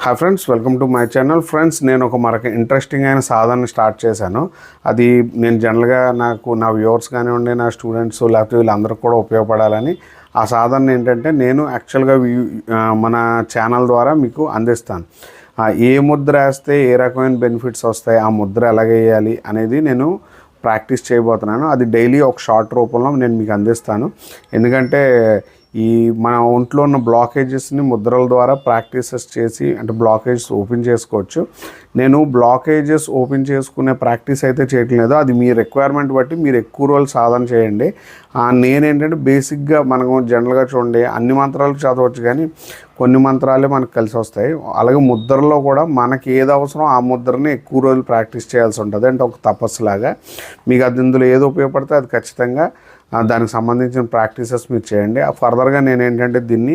Hi friends welcome to my channel friends నేను ఒక మరొక ఇంట్రెస్టింగ్ అయిన సాధన స్టార్ట్ చేశాను. అది నేను జనరల్గా నాకు నా వ్యూవర్స్ కానివ్వండి నా స్టూడెంట్స్ లేకపోతే వీళ్ళందరికీ కూడా ఉపయోగపడాలని ఆ సాధన ఏంటంటే నేను యాక్చువల్గా వ్యూ- మన ఛానల్ ద్వారా మీకు అందిస్తాను. ఏ ముద్ర వేస్తే ఏ రకమైన బెనిఫిట్స్ వస్తాయి ఆ ముద్ర ఎలాగేయాలి అనేది నేను ప్రాక్టీస్ చేయబోతున్నాను. అది డైలీ ఒక షార్ట్ రూపంలో నేను మీకు అందిస్తాను. ఎందుకంటే ఈ మన ఒంట్లో ఉన్న బ్లాకేజెస్ని ముద్రల ద్వారా ప్రాక్టీసెస్ చేసి అంటే బ్లాకేజెస్ ఓపెన్ చేసుకోవచ్చు. నేను బ్లాకేజెస్ ఓపెన్ చేసుకునే ప్రాక్టీస్ అయితే చేయట్లేదు. అది మీ రిక్వైర్మెంట్ బట్టి మీరు ఎక్కువ రోజులు సాధన చేయండి. నేనేంటంటే బేసిక్గా మనకు జనరల్గా చూడండి. అన్ని మంత్రాలు చదవచ్చు కానీ కొన్ని మంత్రాలే మనకు కలిసి వస్తాయి. అలాగే ముద్రలో కూడా మనకి ఏది అవసరం ఆ ముద్రని ఎక్కువ రోజులు ప్రాక్టీస్ చేయాల్సి ఉంటుంది. అంటే ఒక తపస్సులాగా. మీకు అది ఇందులో ఏది ఉపయోగపడితే అది ఖచ్చితంగా దానికి సంబంధించిన ప్రాక్టీసెస్ మీరు చేయండి. ఆ ఫర్దర్గా నేను ఏంటంటే దీన్ని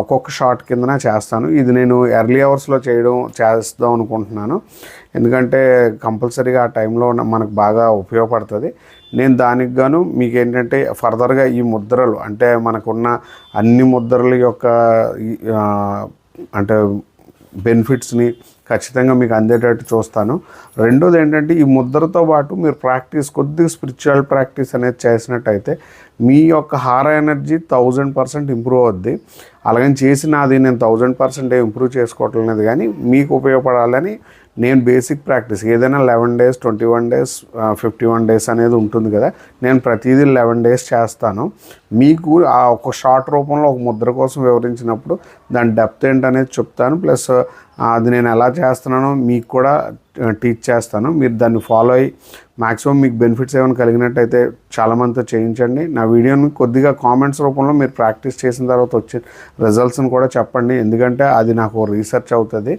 ఒక్కొక్క షార్ట్ కిందన చేస్తాను. ఇది నేను ఎర్లీ అవర్స్లో చేయడం చేద్దాం అనుకుంటున్నాను. ఎందుకంటే కంపల్సరీగా ఆ టైంలో మనకు బాగా ఉపయోగపడుతుంది. నేను దానికి గాను మీకు ఏంటంటే ఫర్దర్గా ఈ ముద్రలు అంటే మనకున్న అన్ని ముద్రల యొక్క అంటే బెనిఫిట్స్ని ఖచ్చితంగా మీకు అందేటట్టు చూస్తాను. రెండోది ఏంటంటే ఈ ముద్రతో పాటు మీరు ప్రాక్టీస్ కొద్దిగా స్పిరిచువల్ ప్రాక్టీస్ అనేది చేసినట్టయితే మీ యొక్క హార ఎనర్జీ థౌజండ్ పర్సెంట్ ఇంప్రూవ్ అవుద్ది. అలాగని చేసిన అది నేను థౌజండ్ పర్సెంట్ ఇంప్రూవ్ చేసుకోవట్లేదు కానీ మీకు ఉపయోగపడాలని నేను బేసిక్ ప్రాక్టీస్ ఏదైనా eleven days twenty one days fifty one days అనేది ఉంటుంది కదా నేను ప్రతిదీ లెవెన్ డేస్ చేస్తాను. మీకు ఆ ఒక షార్ట్ రూపంలో ఒక ముద్ర కోసం వివరించినప్పుడు దాని డెప్త్ ఏంటనేది చెప్తాను. ప్లస్ అది నేను ఎలా చేస్తున్నానో మీకు కూడా టీచ్ చేస్తాను. మీరు దాన్ని ఫాలో అయ్యి మ్యాక్సిమం మీకు బెనిఫిట్స్ ఏమైనా కలిగినట్టయితే చాలామందితో చేయించండి. నా వీడియోని కొద్దిగా కామెంట్స్ రూపంలో మీరు ప్రాక్టీస్ చేసిన తర్వాత వచ్చే రిజల్ట్స్ని కూడా చెప్పండి. ఎందుకంటే అది నాకు రీసెర్చ్ అవుతుంది.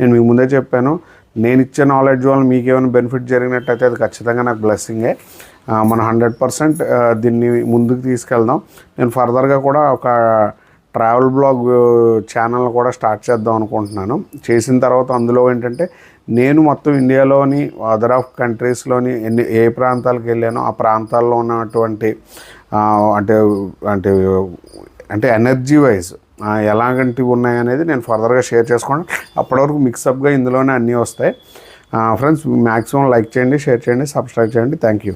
నేను మీకు ముందే చెప్పాను నేను ఇచ్చే నాలెడ్జ్ వల్ల మీకు ఏమైనా బెనిఫిట్ జరిగినట్టయితే అది ఖచ్చితంగా నాకు బ్లెస్సింగే. మన మనం హండ్రెడ్ పర్సెంట్ దీన్ని ముందుకు తీసుకెళ్దాం. నేను ఫర్దర్గా కూడా ఒక ట్రావెల్ బ్లాగ్ ఛానల్ కూడా స్టార్ట్ చేద్దాం అనుకుంటున్నాను. చేసిన తర్వాత అందులో ఏంటంటే నేను మొత్తం ఇండియాలోని అదర్ ఆఫ్ కంట్రీస్లోని ఎన్ని ఏ ప్రాంతాలకు వెళ్ళానో ఆ ప్రాంతాల్లో ఉన్నటువంటి అంటే అంటే అంటే ఎనర్జీ వైజ్ ఎలాంటివి ఉన్నాయనేది నేను ఫర్దర్గా షేర్ చేసుకోండి అప్పటివరకు మిక్సప్గా ఇందులోనే అన్నీ వస్తాయి. ఫ్రెండ్స్ మ్యాక్సిమం లైక్ చేయండి షేర్ చేయండి సబ్స్క్రైబ్ చేయండి. Thank you